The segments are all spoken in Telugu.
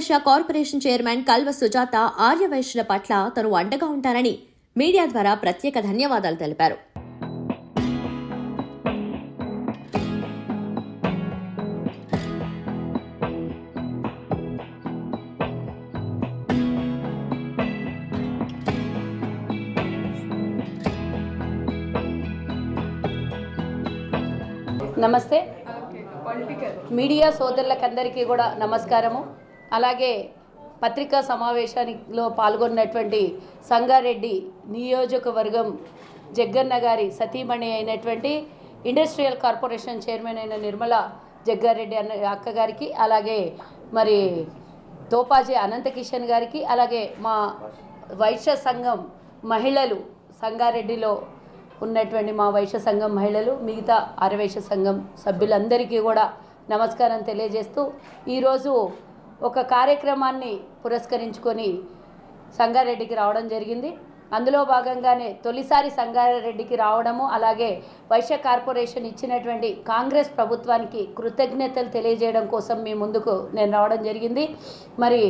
ఆర్యవైశ్య కార్పొరేషన్ చైర్మన్ కల్వ సుజాత ఆర్యవైశ్యుల పట్ల తను అండగా ఉంటారని మీడియా ద్వారా ప్రత్యేక ధన్యవాదాలు తెలిపారు. నమస్తే. మీడియా సోదరులకందరికీ కూడా నమస్కారము. అలాగే పత్రికా సమావేశానిలో పాల్గొన్నటువంటి సంగారెడ్డి నియోజకవర్గం జగ్గన్న గారి సతీమణి అయినటువంటి ఇండస్ట్రియల్ కార్పొరేషన్ చైర్మన్ అయిన నిర్మల జగ్గారెడ్డి అన్న అక్క గారికి అలాగే మరి తోపాజీ అనంతకిషన్ గారికి అలాగే మా వైశ్య సంఘం మహిళలు సంగారెడ్డిలో ఉన్నటువంటి మా వైశ్య సంఘం మహిళలు మిగతా ఆర్యవైశ్య సంఘం సభ్యులందరికీ కూడా నమస్కారం తెలియజేస్తూ ఈరోజు ఒక కార్యక్రమాన్ని పురస్కరించుకొని సంగారెడ్డికి రావడం జరిగింది. అందులో భాగంగానే తొలిసారి సంగారెడ్డికి రావడము అలాగే వైశ్య కార్పొరేషన్ ఇచ్చినటువంటి కాంగ్రెస్ ప్రభుత్వానికి కృతజ్ఞతలు తెలియజేయడం కోసం మీ ముందుకు నేను రావడం జరిగింది. మరి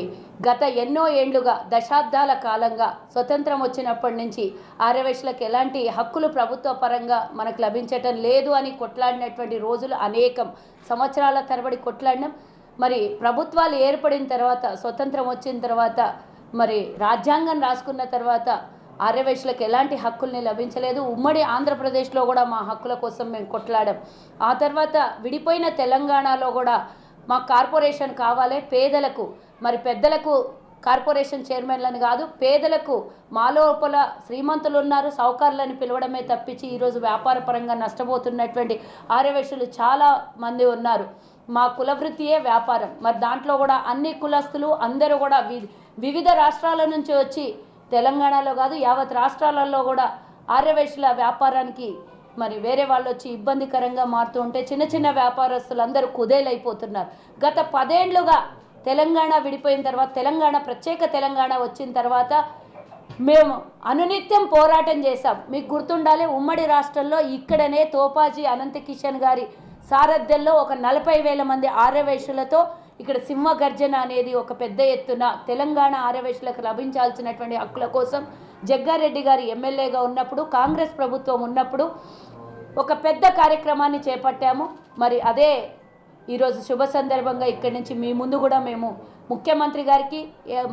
గత ఎన్నో ఏండ్లుగా దశాబ్దాల కాలంగా స్వతంత్రం వచ్చినప్పటి నుంచి ఆర్యవైశ్యులకు ఎలాంటి హక్కులు ప్రభుత్వ పరంగా మనకు లభించటం లేదు అని కొట్లాడినటువంటి రోజులు అనేకం. సంవత్సరాల తరబడి కొట్లాడినాం. మరి ప్రభుత్వాలు ఏర్పడిన తర్వాత స్వతంత్రం వచ్చిన తర్వాత మరి రాజ్యాంగం రాసుకున్న తర్వాత ఆర్యవైశ్యులకు ఎలాంటి హక్కుల్ని లభించలేదు. ఉమ్మడి ఆంధ్రప్రదేశ్లో కూడా మా హక్కుల కోసం మేము కొట్లాడాం. ఆ తర్వాత విడిపోయిన తెలంగాణలో కూడా మా కార్పొరేషన్ కావాలి. పేదలకు మరి పెద్దలకు కార్పొరేషన్ చైర్మన్లను కాదు పేదలకు మా లోపల శ్రీమంతులు ఉన్నారు. సౌకర్యాలని పిలవడమే తప్పించి ఈరోజు వ్యాపార పరంగా నష్టపోతున్నటువంటి ఆర్యవైశ్యులు చాలా మంది ఉన్నారు. మా కులవృత్తియే వ్యాపారం. మరి దాంట్లో కూడా అన్ని కులస్తులు అందరూ కూడా వి వివిధ రాష్ట్రాల నుంచి వచ్చి తెలంగాణలో కాదు యావత్ రాష్ట్రాలలో కూడా ఆర్యవైశ్యుల వ్యాపారానికి మరి వేరే వాళ్ళు వచ్చి ఇబ్బందికరంగా మారుతూ ఉంటే చిన్న చిన్న వ్యాపారస్తులు అందరూ కుదేలైపోతున్నారు. గత పదేండ్లుగా తెలంగాణ విడిపోయిన తర్వాత తెలంగాణ ప్రత్యేక తెలంగాణ వచ్చిన తర్వాత మేము అనునిత్యం పోరాటం చేశాం. మీకు గుర్తుండాలి ఉమ్మడి రాష్ట్రంలో ఇక్కడనే తోపాజీ అనంత కిషన్ గారి సారథ్యంలో ఒక నలభై వేల మంది ఆరవేషులతో ఇక్కడ సింహ గర్జన అనేది ఒక పెద్ద ఎత్తున తెలంగాణ ఆర్యవైశ్యులకు లభించాల్సినటువంటి హక్కుల కోసం జగ్గారెడ్డి గారి ఎమ్మెల్యేగా ఉన్నప్పుడు కాంగ్రెస్ ప్రభుత్వం ఉన్నప్పుడు ఒక పెద్ద కార్యక్రమాన్ని చేపట్టాము. మరి అదే ఈరోజు శుభ సందర్భంగా ఇక్కడి నుంచి మీ ముందు కూడా మేము ముఖ్యమంత్రి గారికి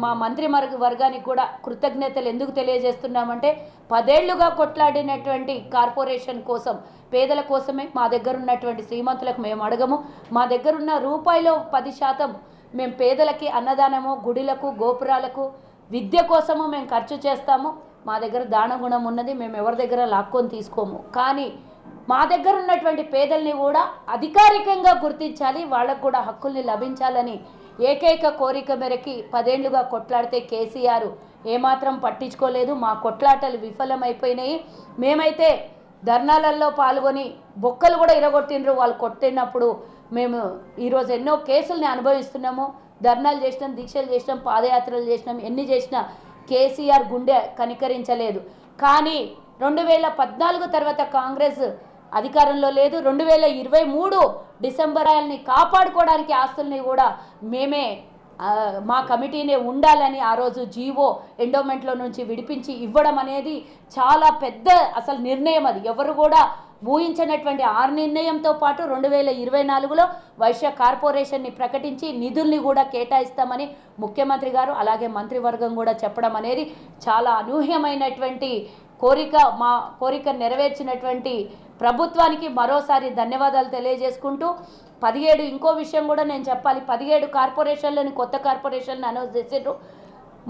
మా మంత్రి మర్గ వర్గానికి కూడా కృతజ్ఞతలు ఎందుకు తెలియజేస్తున్నామంటే పదేళ్ళుగా కొట్లాడినటువంటి కార్పొరేషన్ కోసం పేదల కోసమే మా దగ్గర ఉన్నటువంటి శ్రీమంతులకు మేము అడగము. మా దగ్గర ఉన్న రూపాయిలో పది శాతం మేము పేదలకి అన్నదానము గుడిలకు గోపురాలకు విద్య కోసము మేము ఖర్చు చేస్తాము. మా దగ్గర దానగుణం ఉన్నది మేము ఎవరి దగ్గర లాక్కొని తీసుకోము. కానీ మా దగ్గర ఉన్నటువంటి పేదల్ని కూడా అధికారికంగా గుర్తించాలి వాళ్ళకు కూడా హక్కుల్ని లభించాలని ఏకైక కోరిక మేరకి పదేళ్ళుగా కొట్లాడితే కేసీఆర్ ఏమాత్రం పట్టించుకోలేదు. మా కొట్లాటలు విఫలమైపోయినాయి. మేమైతే ధర్నాలలో పాల్గొని బొక్కలు కూడా ఇరగొట్టిండ్రు. వాళ్ళు కొట్టినప్పుడు మేము ఈరోజు ఎన్నో కేసుల్ని అనుభవిస్తున్నాము. ధర్నాలు చేసినాం దీక్షలు చేసినాం పాదయాత్రలు చేసినాం. ఎన్ని చేసినా కేసీఆర్ గుండె కనికరించలేదు. కానీ రెండు వేల పద్నాలుగు తర్వాత కాంగ్రెస్ అధికారంలో లేదు. రెండు వేల ఇరవై మూడు డిసెంబర్ ఆయల్ని కాపాడుకోవడానికి ఆస్తుల్ని కూడా మేమే మా కమిటీనే ఉండాలని ఆ రోజు జీవో ఎండోమెంట్లో నుంచి విడిపించి ఇవ్వడం అనేది చాలా పెద్ద అసలు నిర్ణయం అది. ఎవరు కూడా ఊహించినటువంటి ఆ నిర్ణయంతో పాటు రెండు వేల ఇరవై నాలుగులో వైశ్య కార్పొరేషన్ని ప్రకటించి నిధుల్ని కూడా కేటాయిస్తామని ముఖ్యమంత్రి గారు అలాగే మంత్రివర్గం కూడా చెప్పడం అనేది చాలా అనూహ్యమైనటువంటి కోరిక మా కోరిక నెరవేర్చినటువంటి ప్రభుత్వానికి మరోసారి ధన్యవాదాలు తెలియజేసుకుంటూ పదిహేడు ఇంకో విషయం కూడా నేను చెప్పాలి. పదిహేడు కార్పొరేషన్లని కొత్త కార్పొరేషన్లు అనౌన్స్ చేసిండ్రు.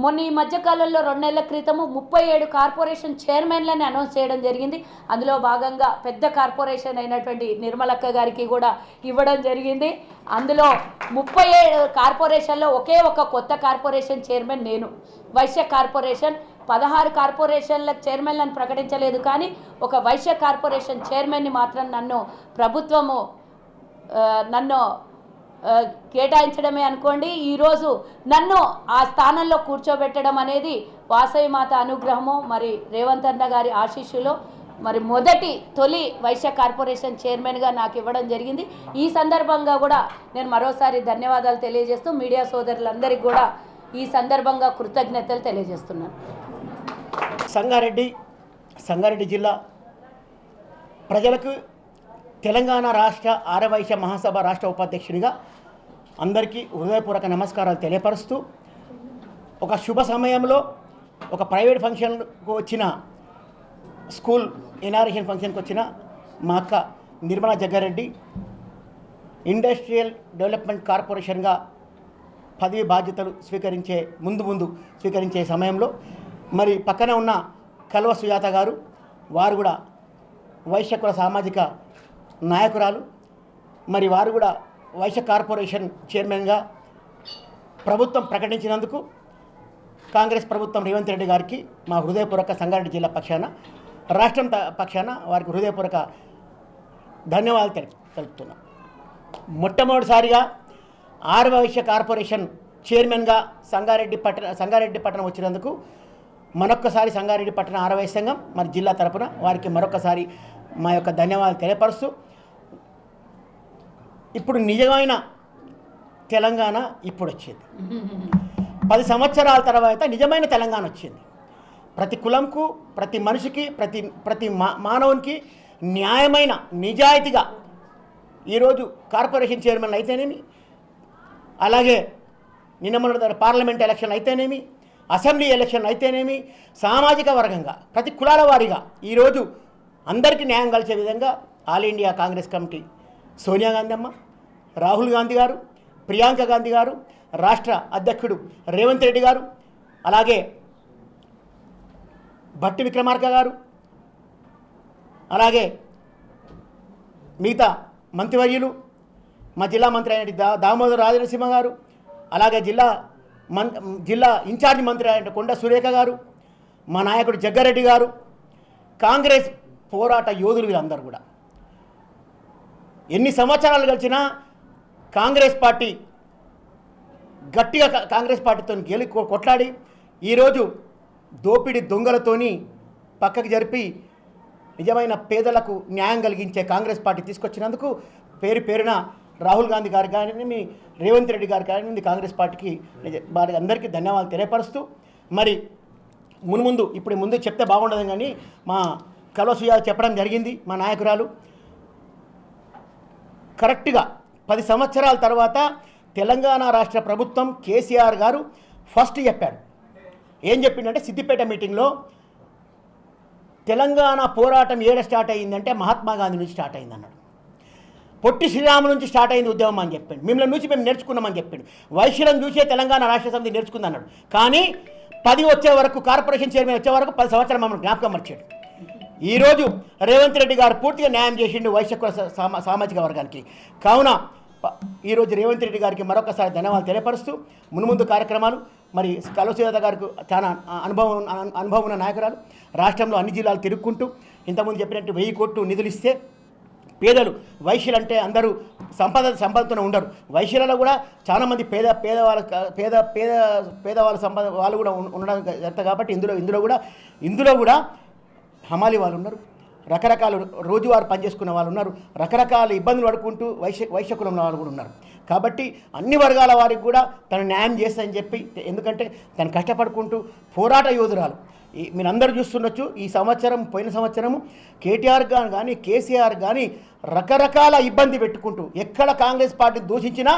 మొన్న ఈ మధ్యకాలంలో రెండు నెలల క్రితము ముప్పై ఏడు కార్పొరేషన్ చైర్మన్లని అనౌన్స్ చేయడం జరిగింది. అందులో భాగంగా పెద్ద కార్పొరేషన్ అయినటువంటి నిర్మలక్క గారికి కూడా ఇవ్వడం జరిగింది. అందులో ముప్పై ఏడు కార్పొరేషన్లో ఒకే ఒక కొత్త కార్పొరేషన్ చైర్మన్ నేను. వైశ్య కార్పొరేషన్ పదహారు కార్పొరేషన్ల చైర్మన్లను ప్రకటించలేదు కానీ ఒక వైశ్య కార్పొరేషన్ చైర్మన్ని మాత్రం నన్ను ప్రభుత్వము నన్ను కేటాయించడమే అనుకోండి. ఈరోజు నన్ను ఆ స్థానంలో కూర్చోబెట్టడం అనేది వాసవి మాత అనుగ్రహము. మరి రేవంత్ అన్న గారి ఆశీస్సులో. మరి మొదటి తొలి వైశ్య కార్పొరేషన్ చైర్మన్గా నాకు ఇవ్వడం జరిగింది. ఈ సందర్భంగా కూడా నేను మరోసారి ధన్యవాదాలు తెలియజేస్తూ మీడియా సోదరులందరికీ కూడా ఈ సందర్భంగా కృతజ్ఞతలు తెలియజేస్తున్నాను. సంగారెడ్డి సంగారెడ్డి జిల్లా ప్రజలకు తెలంగాణ రాష్ట్ర ఆరవైశ్య మహాసభ రాష్ట్ర ఉపాధ్యక్షుడిగా అందరికీ హృదయపూర్వక నమస్కారాలు తెలియపరుస్తూ ఒక శుభ సమయంలో ఒక ప్రైవేట్ ఫంక్షన్కు వచ్చిన స్కూల్ ఇనారేషన్ ఫంక్షన్కి వచ్చిన మా అక్క నిర్మలా జగ్గారెడ్డి ఇండస్ట్రియల్ డెవలప్మెంట్ కార్పొరేషన్గా పదవి బాధ్యతలు స్వీకరించే ముందు ముందు స్వీకరించే సమయంలో మరి పక్కనే ఉన్న కల్వ సుజాత గారు వారు కూడా వైశ్యకుల సామాజిక నాయకురాలు. మరి వారు కూడా వైశ్య కార్పొరేషన్ చైర్మన్గా ప్రభుత్వం ప్రకటించినందుకు కాంగ్రెస్ ప్రభుత్వం రేవంత్ రెడ్డి గారికి మా హృదయపూర్వక సంగారెడ్డి జిల్లా పక్షాన రాష్ట్రం పక్షాన వారికి హృదయపూర్వక ధన్యవాదాలు తెలుపు మొట్టమొదటిసారిగా ఆరు వైశ్య కార్పొరేషన్ చైర్మన్గా సంగారెడ్డి పట్టణ సంగారెడ్డి పట్టణం వచ్చినందుకు మరొక్కసారి సంగారెడ్డి పట్టణ ఆరవై సంఘం మరి జిల్లా తరపున వారికి మరొకసారి మా యొక్క ధన్యవాదాలు తెలియపరుస్తూ ఇప్పుడు నిజమైన తెలంగాణ ఇప్పుడు వచ్చింది. పది సంవత్సరాల తర్వాత నిజమైన తెలంగాణ వచ్చింది. ప్రతి కులంకు ప్రతి మనిషికి ప్రతి ప్రతి మా మానవునికి న్యాయమైన నిజాయితీగా ఈరోజు కార్పొరేషన్ చైర్మన్ అయితేనేమి అలాగే నిన్న మొన్న పార్లమెంట్ ఎలక్షన్ అయితేనేమి అసెంబ్లీ ఎలక్షన్ అయితేనేమి సామాజిక వర్గంగా ప్రతి కులాల వారీగా ఈరోజు అందరికీ న్యాయం కలిసే విధంగా all India Congress committee Sonia Gandhi అమ్మ రాహుల్ గాంధీ గారు ప్రియాంక గాంధీ గారు రాష్ట్ర అధ్యక్షుడు రేవంత్ రెడ్డి గారు అలాగే భట్టి విక్రమార్క గారు అలాగే మిగతా మంత్రివర్యులు మా జిల్లా మంత్రి అయిన దా దామోదర్ రాజనసింహ గారు అలాగే జిల్లా మన్ జిల్లా ఇన్ఛార్జ్ మంత్రి అయిన కొండ సురేఖ గారు మా నాయకుడు జగ్గారెడ్డి గారు కాంగ్రెస్ పోరాట యోధులు వీళ్ళందరూ కూడా. ఎన్ని సంవత్సరాలు గడిచినా కాంగ్రెస్ పార్టీ గట్టిగా కాంగ్రెస్ పార్టీతో గెలి కొట్లాడి ఈరోజు దోపిడి దొంగలతోని పక్కకి జరిపి నిజమైన పేదలకు న్యాయం కలిగించే కాంగ్రెస్ పార్టీ తీసుకొచ్చినందుకు పేరు పేరున రాహుల్ గాంధీ గారు కానీ రేవంత్ రెడ్డి గారు కానీ కాంగ్రెస్ పార్టీకి నిజ- వారి అందరికీ ధన్యవాదాలు తెలియపరుస్తూ మరి మున్ముందు ఇప్పుడు ముందు చెప్తే బాగుండదు కానీ మా కలవసుయా చెప్పడం జరిగింది మా నాయకురాలు. కరెక్ట్గా పది సంవత్సరాల తర్వాత తెలంగాణ రాష్ట్ర ప్రభుత్వం కేసీఆర్ గారు ఫస్ట్ చెప్పాడు ఏం చెప్పిండంటే సిద్దిపేట మీటింగ్లో తెలంగాణ పోరాటం ఏడ స్టార్ట్ అయ్యిందంటే మహాత్మా గాంధీ నుంచి స్టార్ట్ అయింది అన్నాడు పొట్టి శ్రీరాము నుంచి స్టార్ట్ అయింది ఉద్యమం అని చెప్పాడు. మిమ్మల్ని నుంచి మేము నేర్చుకున్నామని చెప్పాడు. వైశ్యులను చూసే తెలంగాణ రాష్ట్ర సమితి నేర్చుకుంది అన్నాడు. కానీ పది వచ్చే వరకు కార్పొరేషన్ చైర్మన్ వచ్చే వరకు పది సంవత్సరాలు మమ్మల్ని జ్ఞాపకం మర్చాడు. ఈరోజు రేవంత్ రెడ్డి గారు పూర్తిగా న్యాయం చేసిండు వైశ్య సామా- సామాజిక వర్గానికి. కావున ప- ఈరోజు రేవంత్ రెడ్డి గారికి మరొకసారి ధన్యవాదాలు తెలియపరుస్తూ మునుముందు కార్యక్రమాలు మరి కలవసుజాత గారికి చాలా అనుభవం అనుభవం ఉన్న నాయకురాలు రాష్ట్రంలో అన్ని జిల్లాలు తిరుక్కుంటూ ఇంతకుముందు చెప్పినట్టు వెయ్యి కోట్లు నిధులు ఇస్తే పేదలు వైశ్యులు అంటే అందరూ సంపద సంపదతోనే ఉండరు. వైశ్యులలో కూడా చాలామంది పేద పేదవాళ్ళ పేద పేద పేదవాళ్ళ సంపద వాళ్ళు కూడా ఉండడం జరుగుతుంది కాబట్టి ఇందులో ఇందులో కూడా ఇందులో కూడా హమాలి వాళ్ళు ఉన్నారు. రకరకాల రోజువారు పనిచేసుకునే వాళ్ళు ఉన్నారు. రకరకాల ఇబ్బందులు పడుకుంటూ వైశ్య వైశ్య కులంలో వాళ్ళు కూడా ఉన్నారు. కాబట్టి అన్ని వర్గాల వారికి కూడా తను న్యాయం చేస్తానని చెప్పి ఎందుకంటే తను కష్టపడుకుంటూ పోరాట యోధురాలు. మీరు మీరందరూ చూస్తుండొచ్చు. ఈ సంవత్సరం పోయిన సంవత్సరము కేటీఆర్ గారు కానీ కేసీఆర్ కానీ రకరకాల ఇబ్బంది పెట్టుకుంటూ ఎక్కడ కాంగ్రెస్ పార్టీ దూషించినా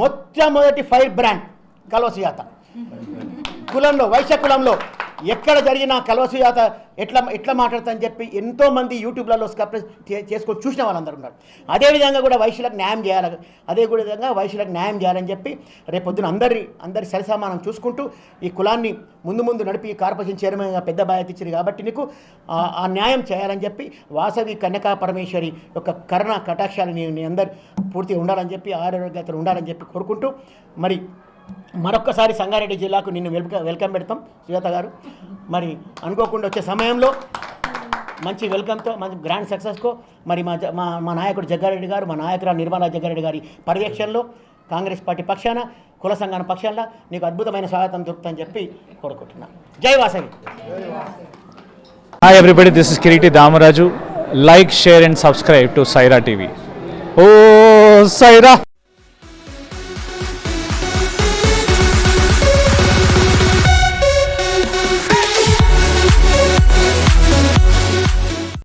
మొట్టమొదటి ఫైర్ బ్రాండ్ కలవసుయాత కులంలో వైశ్య కులంలో ఎక్కడ జరిగిన కలవసుయాత ఎట్లా ఎట్లా మాట్లాడతానని చెప్పి ఎంతోమంది యూట్యూబ్లలో స్కప్రెస్ చేసుకొని చూసిన వాళ్ళందరూ ఉన్నారు. అదేవిధంగా కూడా వైశ్యులకు న్యాయం చేయాలి అదే విధంగా వైశ్యులకు న్యాయం చేయాలని చెప్పి రేపొద్దున అందరి అందరి సరిసమానం చూసుకుంటూ ఈ కులాన్ని ముందు ముందు నడిపి కార్పొరేషన్ చైర్మన్గా పెద్ద బాధ్యత ఇచ్చింది కాబట్టి నీకు ఆ- న్యాయం చేయాలని చెప్పి వాసవి కన్యకా పరమేశ్వరి యొక్క కరుణ కటాక్షాలు నీ అందరు పూర్తిగా ఉండాలని చెప్పి ఆరోగ్యతలు ఉండాలని చెప్పి కోరుకుంటూ మరి మరొక్కసారి సంగారెడ్డి జిల్లాకు నిన్ను వెల్కమ్ వెల్కమ్ పెడతాం శ్వేత గారు. మరి అనుకోకుండా వచ్చే సమయంలో మంచి వెల్కమ్తో మంచి గ్రాండ్ సక్సెస్కో మరి మా మా మా నాయకుడు జగ్గారెడ్డి గారు మా నాయకురాలు నిర్మలా జగ్గారెడ్డి గారి పర్యవేక్షణలో కాంగ్రెస్ పార్టీ పక్షాన కుల సంఘాన పక్షాన నీకు అద్భుతమైన స్వాగతం దొరుకుతుందని చెప్పి కోరుకుంటున్నాను జై Vasavi. Hi everybody this is Kiriti Damaraju like share and subscribe to Saira TV oh Saira